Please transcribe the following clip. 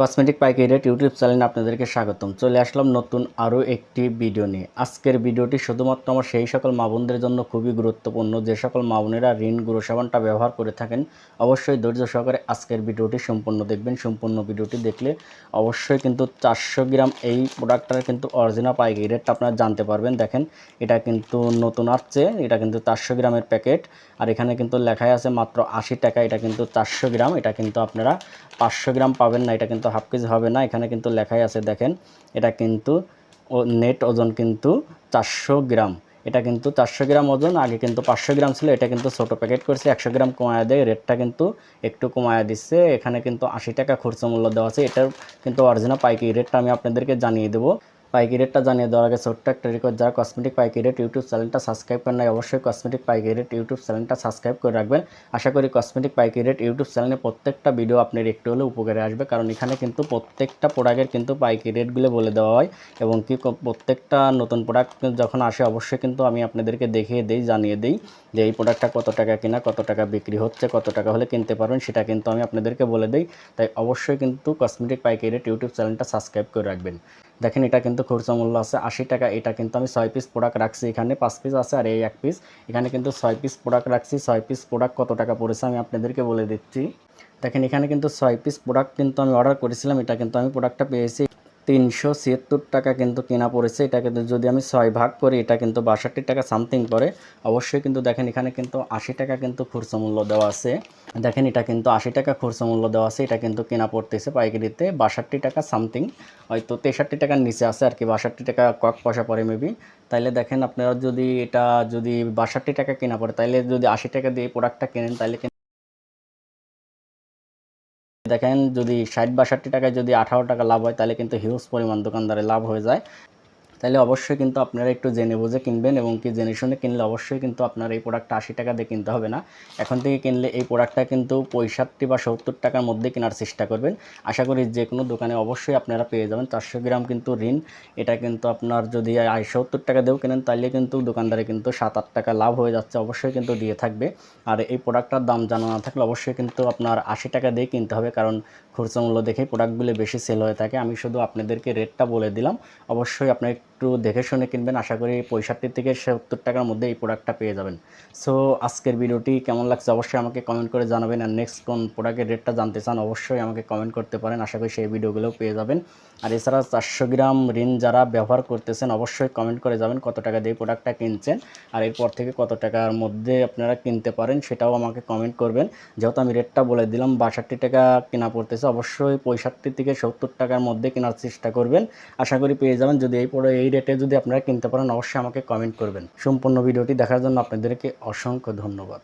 Cosmetic পাইকারি rate YouTube চ্যানেলে আপনাদেরকে স্বাগতম। চলে আসলাম নতুন আরও একটি ভিডিও নিয়ে। আজকের ভিডিওটি শুধুমাত্র আমার সেই সকল মা বোনদের জন্য খুবই গুরুত্বপূর্ণ। যে সকল মা বোনেরা ঋণ গুঁড়ো সাবানটা ব্যবহার করে থাকেন, অবশ্যই ধৈর্য সহকারে আজকের ভিডিওটি সম্পূর্ণ দেখবেন। সম্পূর্ণ ভিডিওটি দেখলে অবশ্যই কিন্তু চারশো গ্রাম এই প্রোডাক্টটার কিন্তু অরিজিনাল পাইকারি রেটটা আপনারা জানতে পারবেন। দেখেন, এটা কিন্তু নতুন আসছে, এটা কিন্তু চারশো গ্রামের প্যাকেট। আর এখানে কিন্তু লেখাই আছে মাত্র আশি টাকা, এটা কিন্তু চারশো গ্রাম, এটা কিন্তু আপনারা পাঁচশো গ্রাম পাবেন না, এটা কিন্তু হাফ কেজি হবে না, এখানে কিন্তু লেখাই আছে দেখেন, এটা কিন্তু নেট ওজন কিন্তু চারশো গ্রাম। এটা কিন্তু চারশো গ্রাম ওজন, আগে কিন্তু পাঁচশো গ্রাম ছিল, এটা কিন্তু ছোটো প্যাকেট করছে, একশো গ্রাম কমায় দেয় রেটটা কিন্তু একটু কমায় দিচ্ছে, এখানে কিন্তু আশি টাকা খরচ মূল্য দেওয়া আছে, এটার কিন্তু অরিজিনাল পাইকারি রেটটা আমি আপনাদেরকে জানিয়ে দেবো। পাইকারি রেটটা জানিয়ে দেওয়ার আগে ছোট্ট একটা রেকর্ড যারা কসমেটিক পাইকারি রেট ইউটিউব চ্যানেলটা সাবস্ক্রাইব করেন নাই, অবশ্যই কসমেটিক পাইকারি রেট ইউটিউব চ্যানেলটা সাবস্ক্রাইব করে রাখবেন। আশা করি কসমেটিক পাইকারি রেট ইউটিউব চ্যানেলে প্রত্যেকটা ভিডিও আপনার একটু হলেও উপকারে আসবে, কারণ এখানে কিন্তু প্রত্যেকটা প্রোডাক্টের কিন্তু পাইকারি রেটগুলো বলে দেওয়া হয় এবং কি প্রত্যেকটা নতুন প্রোডাক্ট যখন আসে, অবশ্যই কিন্তু আমি আপনাদেরকে দেখিয়ে দিই, জানিয়ে দিই যে এই প্রোডাক্টটা কত টাকা কিনা, কত টাকা বিক্রি হচ্ছে, কত টাকা হলে কিনতে পারবেন, সেটা কিন্তু আমি আপনাদেরকে বলে দিই। তাই অবশ্যই কিন্তু কসমেটিক পাইকারি রেট ইউটিউব চ্যানেলটা সাবস্ক্রাইব করে রাখবেন। দেখেন এটা কিন্তু খুচরা মূল্য আছে আশি টাকা, এটা কিন্তু আমি ছয় পিস প্রোডাক্ট রাখছি এখানে, পাঁচ পিস আছে আর এই এক পিস এখানে কিন্তু ছয় পিস প্রোডাক্ট রাখছি, ছয় পিস প্রোডাক্ট কত টাকা পড়েছে আমি আপনাদেরকে বলে দিচ্ছি। দেখেন এখানে কিন্তু ছয় পিস প্রোডাক্ট কিন্তু আমি অর্ডার করেছিলাম, এটা কিন্তু আমি প্রোডাক্টটা পেয়েছি। তিনশো ছিয়াত্তর টাকা কিন্তু কেনা পড়েছে। এটা কিন্তু যদি আমি ছয় ভাগ করি, এটা কিন্তু বাষট্টি টাকা সামথিং পড়ে অবশ্যই কিন্তু দেখেন এখানে কিন্তু আশি টাকা কিন্তু খুচরা মূল্য দেওয়া আছে। দেখেন এটা কিন্তু আশি টাকা খুচরা মূল্য দেওয়া আছে, এটা কিন্তু কেনা পড়তেছে পাইকারিতে। বাষট্টি টাকা সামথিং হয়তো তেষট্টি টাকার নিচে আছে আর কি, বাষট্টি টাকা কয়েক পয়সা পরে মেবি তাইলে দেখেন আপনারা যদি এটা যদি বাষট্টি টাকা কেনা পড়ে, তাইলে যদি আশি টাকা দিয়ে প্রোডাক্টটা কেনেন, তাইলে দেখেন যদি ষাট বাষট্টি টাকায় যদি আঠারো টাকা লাভ হয়, তাহলে কিন্তু হিউজ পরিমাণ দোকানদারে লাভ হয়ে যায়। তাহলে অবশ্যই কিন্তু আপনারা একটু জেনে বুঝে কিনবেন এবং কি জেনে শুনে কিনলে অবশ্যই কিন্তু আপনার এই প্রোডাক্টটা আশি টাকা দিয়ে কিনতে হবে না। এখন থেকে কিনলে এই প্রোডাক্টটা কিন্তু পঁয়ষট্টি বা সত্তর টাকার মধ্যে কেনার চেষ্টা করবেন। আশা করি যে কোনো দোকানে অবশ্যই আপনারা পেয়ে যাবেন। চারশো গ্রাম কিন্তু ঋণ, এটা কিন্তু আপনার যদি সত্তর টাকা দিয়েও কেনেন তাহলে কিন্তু দোকানদারে কিন্তু সাত আট টাকা লাভ হয়ে যাচ্ছে, অবশ্যই কিন্তু দিয়ে থাকবে। আর এই প্রোডাক্টটার দাম জানা না থাকলে অবশ্যই কিন্তু আপনার আশি টাকা দিয়ে কিনতে হবে, কারণ খুচরা মূল্য দেখেই প্রোডাক্টগুলো বেশি সেল হয়ে থাকে। আমি শুধু আপনাদেরকে রেটটা বলে দিলাম। অবশ্যই আপনার একটু দেখে শুনে কিনবেন। আশা করি পঁয়ষট্টি থেকে সত্তর টাকার মধ্যে এই প্রোডাক্টটা পেয়ে যাবেন। সো আজকের ভিডিওটি কেমন লাগছে অবশ্যই আমাকে কমেন্ট করে জানাবেন। আর নেক্সট কোন প্রোডাক্টের রেটটা জানতে চান অবশ্যই আমাকে কমেন্ট করতে পারেন। আশা করি সেই ভিডিওগুলোও পেয়ে যাবেন। আর এছাড়া চারশো গ্রাম ঋণ যারা ব্যবহার করতেছেন অবশ্যই কমেন্ট করে যাবেন কত টাকা দিয়ে প্রোডাক্টটা কিনছেন। আর এরপর থেকে কত টাকার মধ্যে আপনারা কিনতে পারেন সেটাও আমাকে কমেন্ট করবেন। যেহেতু আমি রেটটা বলে দিলাম, বাষট্টি টাকা কেনা পড়তেছে, অবশ্যই পঁয়ষট্টি থেকে সত্তর টাকার মধ্যে কেনার চেষ্টা করবেন। আশা করি পেয়ে যাবেন। যদি এই পরে এই রেটে যদি আপনারা কিনতে পারেন, অবশ্যই আমাকে কমেন্ট করবেন। সম্পূর্ণ ভিডিওটি দেখার জন্য আপনাদেরকে অসংখ্য ধন্যবাদ।